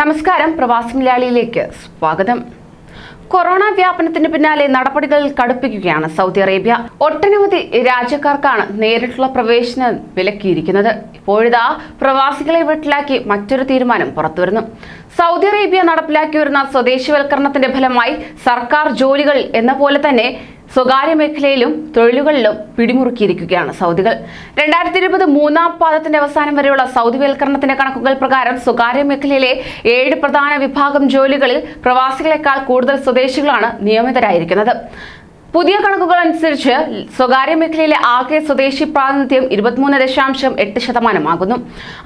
നമസ്കാരം പ്രവാസി മലയാളിയിലേക്ക് സ്വാഗതം. കൊറോണ വ്യാപനത്തിന് പിന്നാലെ നടപടികൾ കടുപ്പിക്കുകയാണ് സൗദി അറേബ്യ. ഒട്ടനവധി രാജ്യക്കാർക്കാണ് നേരിട്ടുള്ള പ്രവേശനം വിലക്കിയിരിക്കുന്നത്. ഇപ്പോഴിതാ പ്രവാസികളെ വീട്ടിലാക്കി മറ്റൊരു തീരുമാനം പുറത്തുവരുന്നു. സൗദി അറേബ്യ നടപ്പിലാക്കി വരുന്ന സ്വദേശിവൽക്കരണത്തിന്റെ ഫലമായി സർക്കാർ ജോലികൾ എന്ന പോലെ തന്നെ സ്വകാര്യ മേഖലയിലും തൊഴിലുകളിലും പിടിമുറുക്കിയിരിക്കുകയാണ് സൗദികൾ. രണ്ടായിരത്തി ഇരുപത് മൂന്നാം പാദത്തിന്റെ അവസാനം വരെയുള്ള സൗദി വൽക്കരണത്തിന്റെ കണക്കുകൾ പ്രകാരം സ്വകാര്യ മേഖലയിലെ ഏഴ് പ്രധാന വിഭാഗം ജോലികളിൽ പ്രവാസികളെക്കാൾ കൂടുതൽ സ്വദേശികളാണ് നിയമിതരായിരിക്കുന്നത്. പുതിയ കണക്കുകൾ അനുസരിച്ച് സ്വകാര്യ മേഖലയിലെ ആകെ സ്വദേശി പ്രാതിനിധ്യം ഇരുപത്തിമൂന്ന് ദശാംശം എട്ട് ശതമാനമാകുന്നു.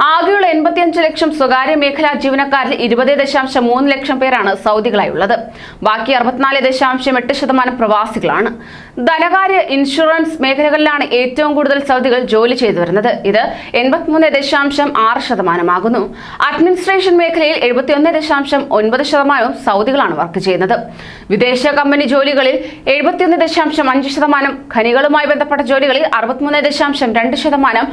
ആകെയുള്ള എൺപത്തിയഞ്ച് ലക്ഷം സ്വകാര്യ മേഖലാ ജീവനക്കാരിൽ ഇരുപത് ദശാംശം മൂന്ന് ലക്ഷം പേരാണ് സൗദികളായുള്ളത്. ബാക്കി അറുപത്തിനാല് ദശാംശം എട്ട് ശതമാനം പ്രവാസികളാണ്. ധനകാര്യ ഇൻഷുറൻസ് മേഖലകളിലാണ് ഏറ്റവും കൂടുതൽ സൗദികൾ ജോലി ചെയ്തു വരുന്നത്. ഇത് എൺപത്തിമൂന്ന് ദശാംശം ആറ് ശതമാനമാകുന്നു. അഡ്മിനിസ്ട്രേഷൻ മേഖലയിൽ എഴുപത്തിയൊന്ന് ദശാംശം ഒൻപത് ശതമാനവും സൗദികളാണ് വർക്ക് ചെയ്യുന്നത്. വിദേശ കമ്പനി ജോലികളിൽ എഴുപത്തിയൊന്ന് ദശാംശം അഞ്ച് ശതമാനം. ഖനികളുമായി ബന്ധപ്പെട്ട ജോലികളിൽ അറുപത്തിമൂന്ന് ദശാംശം രണ്ട് ശതമാനം.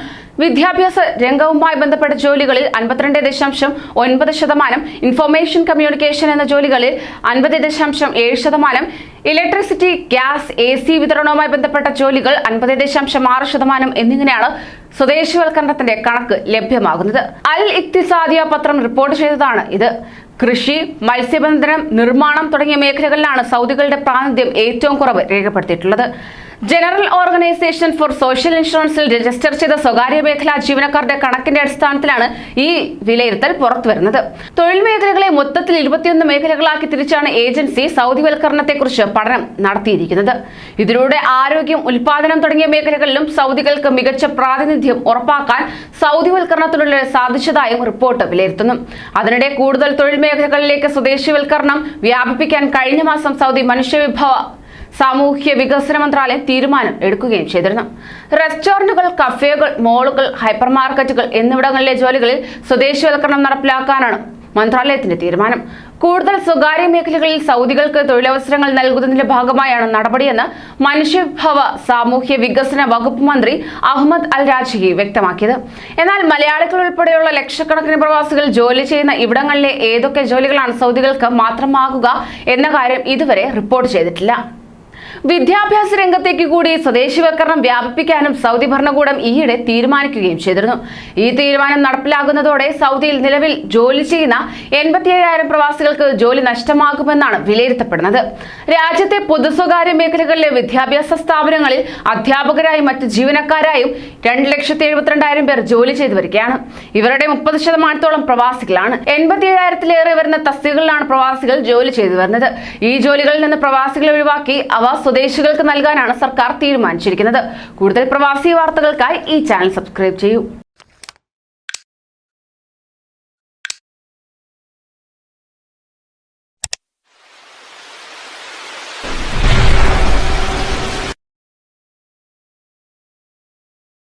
വിദ്യാഭ്യാസ രംഗവുമായി ബന്ധപ്പെട്ട ജോലികളിൽ അൻപത്തിരണ്ട് ദശാംശം ഒൻപത് ശതമാനം. ഇൻഫർമേഷൻ കമ്മ്യൂണിക്കേഷൻ എന്ന ജോലികളിൽ അൻപത് ദശാംശം ഏഴ് ശതമാനം. ഇലക്ട്രിസിറ്റി ഗ്യാസ് എ സി വിതരണവുമായി ബന്ധപ്പെട്ട ജോലികൾ അൻപത് ദശാംശം ആറ് ശതമാനം എന്നിങ്ങനെയാണ് സ്വദേശിവൽക്കരണത്തിന്റെ കണക്ക് ലഭ്യമാകുന്നത്. അൽ ഇക്തിസാദിയ പത്രം റിപ്പോർട്ട് ചെയ്തതാണ് ഇത്. കൃഷി മത്സ്യബന്ധനം നിർമ്മാണം തുടങ്ങിയ മേഖലകളിലാണ് സൗദികളുടെ പ്രാതിനിധ്യം ഏറ്റവും കുറവ് രേഖപ്പെടുത്തിയിട്ടുള്ളത്. ജനറൽ ഓർഗനൈസേഷൻ ഫോർ സോഷ്യൽ ഇൻഷുറൻസിൽ രജിസ്റ്റർ ചെയ്ത സ്വകാര്യ മേഖലാ ജീവനക്കാരുടെ കണക്കിന്റെ അടിസ്ഥാനത്തിലാണ് ഈ വിലയിരുത്തൽ പുറത്തുവരുന്നത് തൊഴിൽ മേഖലകളെ മൊത്തത്തിൽ ഇരുപത്തിയൊന്ന് മേഖലകളാക്കി തിരിച്ചാണ് ഏജൻസി സൗദിവൽക്കരണത്തെക്കുറിച്ച് പഠനം നടത്തിയിരിക്കുന്നത്. ഇതിലൂടെ ആരോഗ്യം ഉൽപാദനം തുടങ്ങിയ മേഖലകളിലും സൗദികൾക്ക് മികച്ച പ്രാതിനിധ്യം ഉറപ്പാക്കാൻ സൗദിവൽക്കരണത്തിലൂടെ സാധിച്ചതായും റിപ്പോർട്ട് വിലയിരുത്തുന്നു. അതിനിടെ കൂടുതൽ തൊഴിൽ മേഖലകളിലേക്ക് സ്വദേശിവൽക്കരണം വ്യാപിപ്പിക്കാൻ കഴിഞ്ഞ മാസം സൗദി മനുഷ്യവിഭവ സാമൂഹ്യ വികസന മന്ത്രാലയം തീരുമാനം എടുക്കുകയും ചെയ്തിരുന്നു. റെസ്റ്റോറന്റുകൾ കഫേകൾ മോളുകൾ ഹൈപ്പർ മാർക്കറ്റുകൾ എന്നിവിടങ്ങളിലെ ജോലികളിൽ സ്വദേശിവൽക്കരണം നടപ്പിലാക്കാനാണ് മന്ത്രാലയത്തിന്റെ തീരുമാനം. കൂടുതൽ സ്വകാര്യ മേഖലകളിൽ സൗദികൾക്ക് തൊഴിലവസരങ്ങൾ നൽകുന്നതിന്റെ ഭാഗമായാണ് നടപടിയെന്ന് മനുഷ്യഭവ സാമൂഹ്യ വികസന വകുപ്പ് മന്ത്രി അഹമ്മദ് അൽ രാജി വ്യക്തമാക്കിയത്. എന്നാൽ മലയാളികൾ ഉൾപ്പെടെയുള്ള ലക്ഷക്കണക്കിന് പ്രവാസികൾ ജോലി ചെയ്യുന്ന ഇവിടങ്ങളിലെ ഏതൊക്കെ ജോലികളാണ് സൗദികൾക്ക് മാത്രമാകുക എന്ന കാര്യം ഇതുവരെ റിപ്പോർട്ട് ചെയ്തിട്ടില്ല. വിദ്യാഭ്യാസ രംഗത്തേക്ക് കൂടി സ്വദേശിവൽക്കരണം വ്യാപിപ്പിക്കാനും സൗദി ഭരണകൂടം ഈയിടെ തീരുമാനിക്കുകയും ചെയ്തിരുന്നു. ഈ തീരുമാനം നടപ്പിലാകുന്നതോടെ സൗദിയിൽ നിലവിൽ ജോലി ചെയ്യുന്ന എൺപത്തിയേഴായിരം പ്രവാസികൾക്ക് ജോലി നഷ്ടമാകുമെന്നാണ് വിലയിരുത്തപ്പെടുന്നത്. രാജ്യത്തെ പൊതു സ്വകാര്യ മേഖലകളിലെ വിദ്യാഭ്യാസ സ്ഥാപനങ്ങളിൽ അധ്യാപകരായും മറ്റ് ജീവനക്കാരായും രണ്ട് ലക്ഷത്തി എഴുപത്തിരണ്ടായിരം പേർ ജോലി ചെയ്തു വരികയാണ്. ഇവരുടെ മുപ്പത് ശതമാനത്തോളം പ്രവാസികളാണ്. എൺപത്തിയേഴായിരത്തിലേറെ വരുന്ന തസ്തികളിലാണ് പ്രവാസികൾ ജോലി ചെയ്തു വരുന്നത്. ഈ ജോലികളിൽ നിന്ന് പ്രവാസികളെ ഒഴിവാക്കി അവ സ്വദേശികൾക്ക് നൽകാനാണ് സർക്കാർ തീരുമാനിച്ചിരിക്കുന്നത്. കൂടുതൽ പ്രവാസി വാർത്തകൾക്കായി ഈ ചാനൽ സബ്സ്ക്രൈബ് ചെയ്യൂ.